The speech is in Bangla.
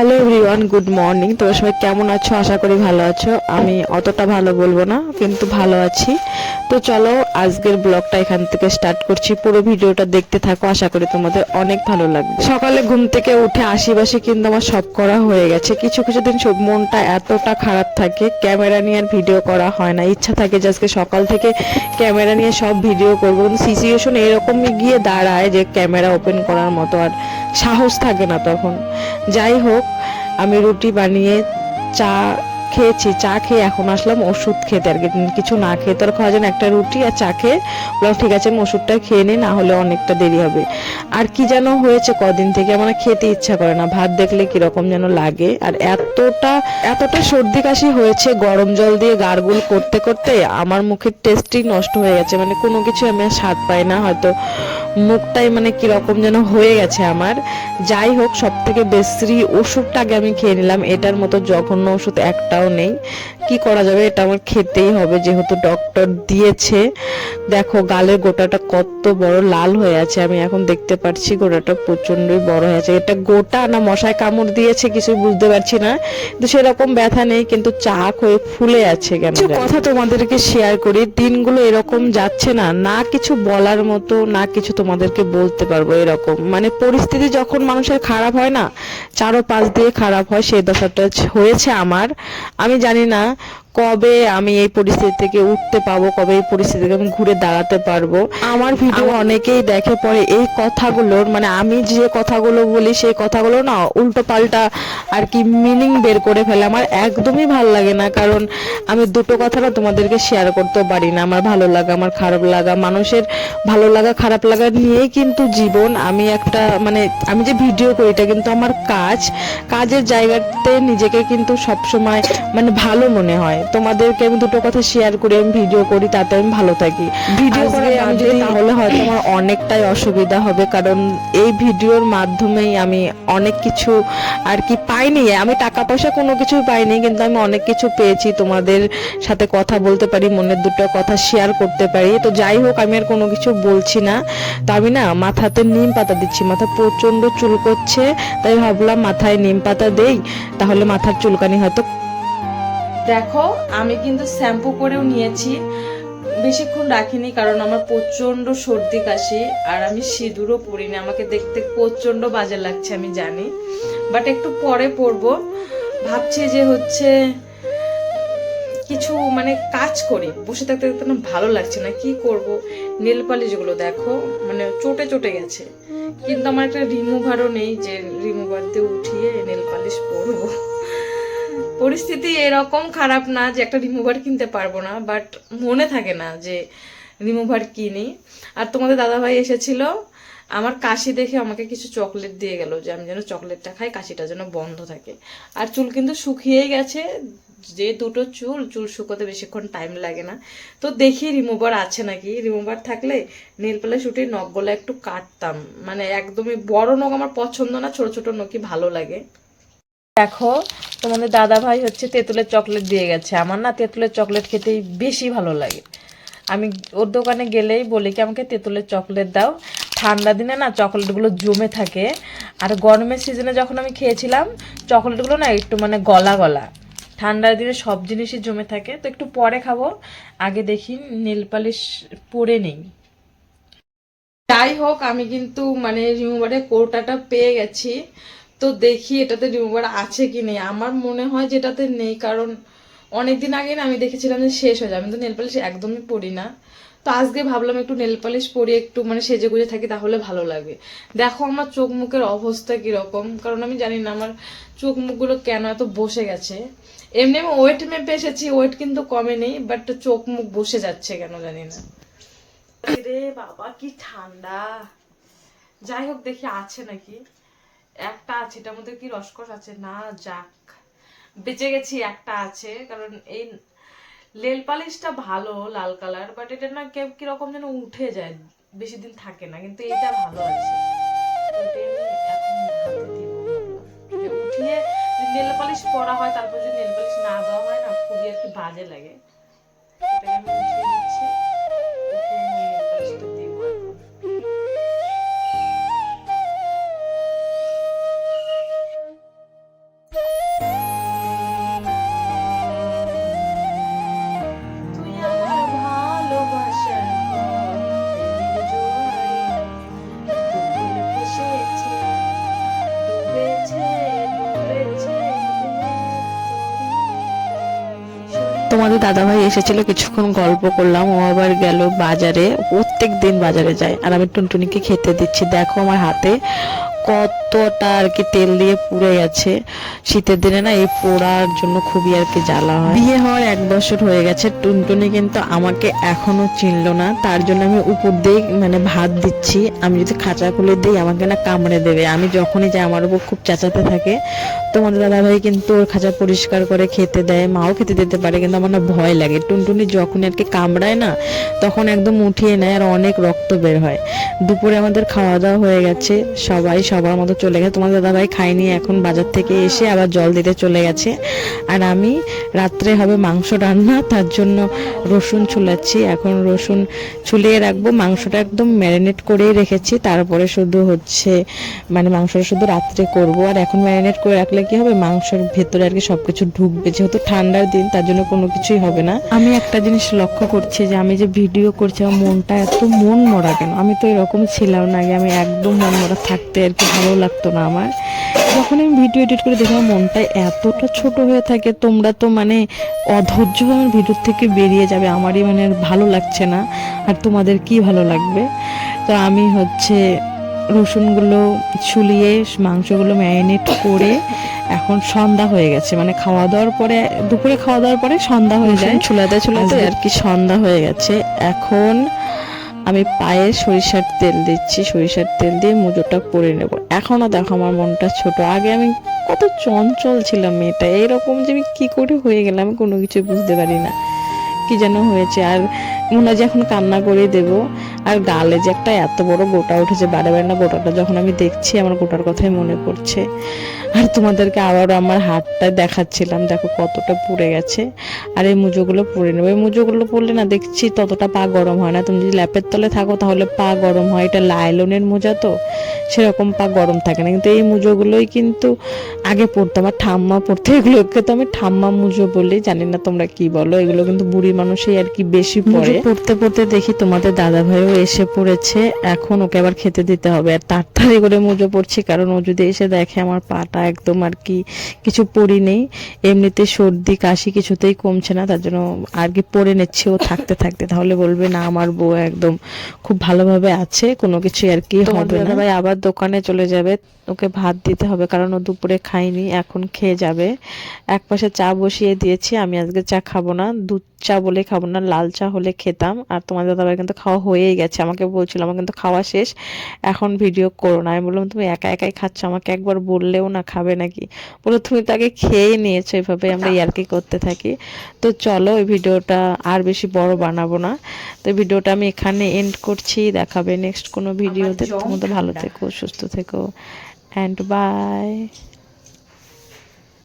alegre এভরিওয়ান গুড মর্নিং তোমরা সবাই কেমন আছো? আশা করি ভালো আছো। আমি অতটা ভালো বলব না, কিন্তু ভালো আছি। তো চলো, আজকের ব্লগটা এখান থেকে স্টার্ট করছি। পুরো ভিডিওটা দেখতে থাকো, আশা করি তোমাদের অনেক ভালো লাগবে। সকালে ঘুম থেকে উঠে আশেপাশে কিন্তু আমার সব করা হয়ে গেছে। কিছু কিছু দিন সব মনটা এতটা খারাপ থাকে, ক্যামেরা নিয়ে আর ভিডিও করা হয় না। ইচ্ছা থাকে যে আজকে সকাল থেকে ক্যামেরা নিয়ে সব ভিডিও করব। কিন্তু সিচুয়েশন এরকমই গিয়ে দাঁড়ায় যে ক্যামেরা ওপেন করার মতো আর সাহস থাকে না তখন। যাই হোক আমি রুটি বানিয়ে চা খেয়েছি, চা খেয়ে এখন আসলাম ওষুধ খেতে। আর কি কিছু না খেয়ে তো আর খাওয়া যায় একটা রুটি আর চা খেয়ে বললাম, ঠিক আছে, আমি ওষুধটা খেয়ে নিই না হলে অনেকটা দেরি হবে। আর কি যেন হয়েছে কদিন থেকে, আমার খেতে ইচ্ছা করে না। ভাত দেখলে কীরকম যেন লাগে। আর এতটা এতটা সর্দি কাশি হয়েছে, গরম জল দিয়ে গার্গুল করতে করতে, আমার মুখের টেস্টই নষ্ট হয়ে গেছে। মানে কোনো কিছু আমি আর স্বাদ পাই না। হয়তো মুখটাই মানে কীরকম যেন হয়ে গেছে আমার। যাই হোক সব থেকে বেশি ওষুধটা আগে আমি খেয়ে নিলাম। এটার মতো জঘন্য ওষুধ একটাও নেই। কি করা যাবে এটা আমার খেতেই হবে যেহেতু ডক্টর দিয়েছে। দেখো গালের গোটাটা কত বড় লাল হয়ে আছে। আমি এখন দেখতে পাচ্ছি গোটাটা প্রচন্ডই বড় হয়ে আছে। এটা গোটা না মশায় কামড় দিয়েছে কিছু বুঝতে পারছি না। কিন্তু সেরকম ব্যথা নেই কিন্তু চাক হয়ে ফুলে আছে কেন কথা তোমাদেরকে শেয়ার করি। দিনগুলো এরকম যাচ্ছে না। না কিছু বলার মতো না কিছু তোমাদেরকে বলতে পারব এরকম। মানে পরিস্থিতি যখন মানুষের খারাপ হয় না চারো পাঁচ দিয়ে খারাপ হয়, সেই দশাটা হয়েছে আমার। আমি জানি না কবে আমি এই পরিস্থিতি থেকে উঠতে পাবো কবে এই পরিস্থিতি থেকে আমি ঘুরে দাঁড়াতে পারব? আমার ভিডিও অনেকেই দেখে পরে এই কথাগুলোর মানে আমি যে কথাগুলো বলি সেই কথাগুলো না উল্টো পাল্টা আর কি মিনিং বের করে ফেলে। আমার একদমই ভালো লাগে না কারণ আমি দুটো কথা না তোমাদেরকে শেয়ার করতেও পারি না। আমার ভালো লাগা আমার খারাপ লাগা মানুষের ভালো লাগা খারাপ লাগা নিয়েই কিন্তু জীবন আমি একটা মানে আমি যে ভিডিও করি এটা কিন্তু আমার কাজ। কাজের জায়গাতে নিজেকে কিন্তু সব সময় মানে ভালো মনে হয়। তোমাদেরকে আমি দুটো কথা শেয়ার করি আমি ভিডিও করি তাতে আমি ভালো থাকি। ভিডিও করে আমি যদি তাহলে হয়তো আমার অনেকটাই অসুবিধা হবে কারণ এই ভিডিওর মাধ্যমেই আমি অনেক কিছু আর কি পাইনি। আমি টাকা পয়সা কোনো কিছু পাইনি কিন্তু আমি অনেক কিছু পেয়েছি। তোমাদের সাথে কথা বলতে পারি মনের দুটো কথা শেয়ার করতে পারি। তো যাই হোক আমি আর কোনো কিছু বলছি না। তো আমি না মাথাতে নিম পাতা দিচ্ছি মাথা প্রচণ্ড চুল করছে তাই ভাবলাম মাথায় নিম পাতা দেই তাহলে মাথার চুলকানি হয়তো দেখো, আমি কিন্তু শ্যাম্পু করেও নিয়েছি। বেশিক্ষণ রাখিনি কারণ আমার প্রচণ্ড সর্দি কাশি আর আমি সিঁদুরও পরিনি। আমাকে দেখতে প্রচণ্ড বাজে লাগছে, আমি জানি। বাট একটু পরে পরবো। ভাবছি যে হচ্ছে কিছু মানে কাজ করি। বসে থাকতে থাকতে না ভালো লাগছে না। কি করব? নেল পালিশগুলো দেখো মানে চটে চটে গেছে। কিন্তু আমার একটা রিমুভারও নেই যে রিমুভার দিয়ে উঠিয়ে নেল পালিশ পরবো। পরিস্থিতি এরকম খারাপ না যে একটা রিমুভার কিনতে পারব না বাট মনে থাকে না যে রিমুভার কিনি। আর তোমাদের দাদাভাই এসেছিল, আমার কাশি দেখে আমাকে কিছু চকলেট দিয়ে গেল যে আমি যেন চকলেটটা খাই, কাশিটা যেন বন্ধ থাকে। আর চুল কিন্তু শুকিয়েই গেছে, যে দুটো চুল চুল শুকোতে বেশিক্ষণ টাইম লাগে না। তো দেখি রিমুভার আছে নাকি। রিমুভার থাকলে নীল পালিশ উঠে নখগুলো একটু কাটতাম। মানে একদমই বড় নখ আমার পছন্দ না, ছোট ছোট নখই ভালো লাগে। দেখো, তোমাদের দাদা ভাই হচ্ছে তেঁতুলের চকলেট দিয়ে গেছে। আমার না তেঁতুলের চকলেট খেতেই বেশি ভালো লাগে। আমি ওর দোকানে গেলেই বলি কি, আমাকে তেঁতুলের চকলেট দাও। ঠান্ডা দিনে না চকলেটগুলো জমে থাকে। আর গরমের সিজনে যখন আমি খেয়েছিলাম, চকলেটগুলো না একটু মানে গলা গলা। ঠান্ডার দিনে সব জিনিসই জমে থাকে। তো একটু পরে খাব। আগে দেখি নীল পালিশ পরে নেই। যাই হোক, আমি কিন্তু মানে রিমুভারের কৌটাটা পেয়ে গেছি। তো দেখি এটাতে রিমুভার আছে কি নেই। আমার মনে হয় যেটাতে নেই, কারণ অনেকদিন আগে না আমি দেখেছিলাম যে শেষ হয়ে যাবে আমি তো নেল পালিশ একদমই পরি না। তো আজকে ভাবলাম একটু নেল পালিশ পরি, একটু মানে সেজে গুজে থাকি, তাহলে ভালো লাগবে দেখো আমার চোখ মুখের অবস্থা কীরকম, কারণ আমি জানি না আমার চোখ মুখগুলো কেন এত বসে গেছে। এমনি আমি ওয়েট মেপে এসেছি, ওয়েট কিন্তু কমে নেই বাট চোখ মুখ বসে যাচ্ছে কেন জানি না। রে বাবা, কি ঠান্ডা। যাই হোক, দেখি আছে নাকি। একটা আছে, এটার মধ্যে কি রসকস আছে? না যাক, বেঁচে গেছি, একটা আছে। কারণ এই লেল পালিশটা ভালো, লাল কালার বাট এটা না কেউ কীরকম যেন উঠে যায়, বেশি দিন থাকে না, কিন্তু এটা ভালো আছে উঠিয়ে নেল পালিশ পরা হয়, তারপর যদি নেল পালিশ না দেওয়া হয় না, খুবই আর কি বাজে লাগে। এটাকে আমি উঠিয়ে নিচ্ছি। তোমাদের দাদাভাই এসেছিল, কিছুক্ষণ গল্প করলাম, ও আবার গেল বাজারে প্রত্যেক দিন বাজারে যায়। আর আমি টুনটুনিকে খেতে দিচ্ছি। দেখো আমার হাতে কতটা আর কি তেল দিয়ে পুড়ে গেছে শীতের দিনে না, এই পোড়ার জন্য খুবই আর কি জ্বালা হয়। বিয়ে হওয়ার এক বছর হয়ে গেছে, টুনটুনি কিন্তু আমাকে এখনও চিনলো না, তার জন্য আমি উপর দিয়ে মানে ভাত দিচ্ছি। আমি যদি খাঁচা খুলে দিই, আমাকে না কামড়ে দেবে। আমি যখনই যাই, আমার উপর খুব চেঁচাতে থাকে। তোমাদের দাদাভাই কিন্তু ওর খাঁচা পরিষ্কার করে খেতে দেয়, মাও খেতে দিতে পারে, কিন্তু আমার না ভয় লাগে। টুনটুনি যখন আর কি কামড়ায় না, তখন একদম উঠিয়ে নেয় আর অনেক রক্ত বের হয়। দুপুরে আমাদের খাওয়া দাওয়া হয়ে গেছে, সবাই সবার মতো চলে গেছে। তোমাদের দাদাভাই খাইনি এখন বাজার থেকে এসে আবার জল দিতে চলে গেছে। আর আমি রাত্রে হবে মাংস রান্না, তার জন্য রসুন ছুলাচ্ছি। এখন রসুন ছুলিয়ে রাখব, মাংসটা একদম ম্যারিনেট করেই রেখেছি। তারপরে শুধু হচ্ছে মানে মাংসটা শুধু রাত্রে করব। আর এখন ম্যারিনেট করে রাখলে কি হবে, মাংসের ভেতরে আর কি সব কিছু ঢুকবে। যেহেতু ঠান্ডার দিন, তার জন্য কোনো কিছুই হবে না। আমি একটা জিনিস লক্ষ্য করছি যে, আমি যে ভিডিও করছি, আমার মনটা এত মন মরা কেন? আমি তো এরকম ছিলাম না আগে আমি একদম মন মরা থাকতে আর কি ভালো লাগতো না আমার। যখন আমি ভিডিও এডিট করে দেখলাম মনটা এতটা ছোট হয়ে থাকে তোমরা তো মানে অধৈর্য আমার ভিডিও থেকে বেরিয়ে যাবে। আমারই মানে ভালো লাগছে না আর তোমাদের কি ভালো লাগবে? তো আমি হচ্ছে রসুনগুলো ছুলিয়ে মাংসগুলো ম্যারিনেট করে এখন সন্ধ্যা হয়ে গেছে। মানে খাওয়া দাওয়ার পরে দুপুরে খাওয়া দাওয়ার পরে সন্ধ্যা হয়ে যায়। ছুলাতে ছুলাতে আর কি। সন্ধ্যা হয়ে গেছে। এখন আমি পায়ে সরিষার তেল দিচ্ছি, সরিষার তেল দিয়ে মুজোটা পরে নেব। এখনও দেখো আমার মনটা ছোট। আগে আমি কত চঞ্চল ছিলাম মেয়েটা। এরকম যে আমি কী করে হয়ে গেলাম আমি কোনো কিছু বুঝতে পারি না। কি যেন হয়েছে। আর মনে হয় যে এখন কান্না করে দেব। আর গালে যে একটা এত বড় গোটা উঠেছে, বারে বারে না গোটাটা যখন আমি দেখছি, আমার গোটার কথাই মনে পড়ছে। আর তোমাদেরকে আবারও আমার হাতটা দেখাচ্ছিলাম, দেখো কতটা পুড়ে গেছে। আর এই মুজোগুলো পরে নেব। এই মুজোগুলো পরলে না দেখছি ততটা পা গরম হয় না। তুমি যদি ল্যাপের তলে থাকো তাহলে পা গরম হয়। এটা লাইলনের মোজা তো, সেরকম পা গরম থাকে না। কিন্তু এই মুজোগুলোই কিন্তু আগে পরতাম আর ঠাম্মা পরতে এগুলোকে তো আমি ঠাম্মা মুজো বলি জানি না তোমরা কি বলো এগুলো কিন্তু বুড়ি মানুষই আর কি বেশি পরে পড়তে পড়তে দেখি তোমাদের দাদা ভাইও এসে পড়েছে এখন ওকে আবার খেতে দিতে হবে আর তাড়াতাড়ি করে মুজো পড়ছি কারণ ও যদি এসে দেখে আমার পাটা একদম আর কি কিছু পরি নেই এমনিতে সর্দি কাশি কিছুতেই কমছে না তার জন্য আর কি পরে নিচ্ছে ও থাকতে থাকতে তাহলে বলবে না আমার বউ একদম খুব ভালোভাবে আছে কোনো কিছু আর কি হবে না। ভাই আবার দোকানে চলে যাবে ওকে ভাত দিতে হবে কারণ ও দুপুরে খায়নি এখন খেয়ে যাবে। এক পাশে চা বসিয়ে দিয়েছি আমি আজকে চা খাব না। দুধ চা বলে খাব না লাল চা হলে খেতাম। আর তোমার দাদাভাই কিন্তু খাওয়া হয়েই গেছে আমাকে বলছিল আমার কিন্তু খাওয়া শেষ। এখন ভিডিও করো না। আমি বললাম তুমি একা একাই খাচ্ছ আমাকে একবার বললেও না খাবে নাকি? বলো তুমি তো আগে খেয়ে নিয়েছো এভাবে আমরা ইয়ার্কি করতে থাকি? তো চলো এই ভিডিওটা আর বেশি বড় বানাবো না। তো ভিডিওটা আমি এখানে এন্ড করছি। দেখাবে নেক্সট কোনো ভিডিওতে তোমাদের ভালো থেকো সুস্থ থেকো। And by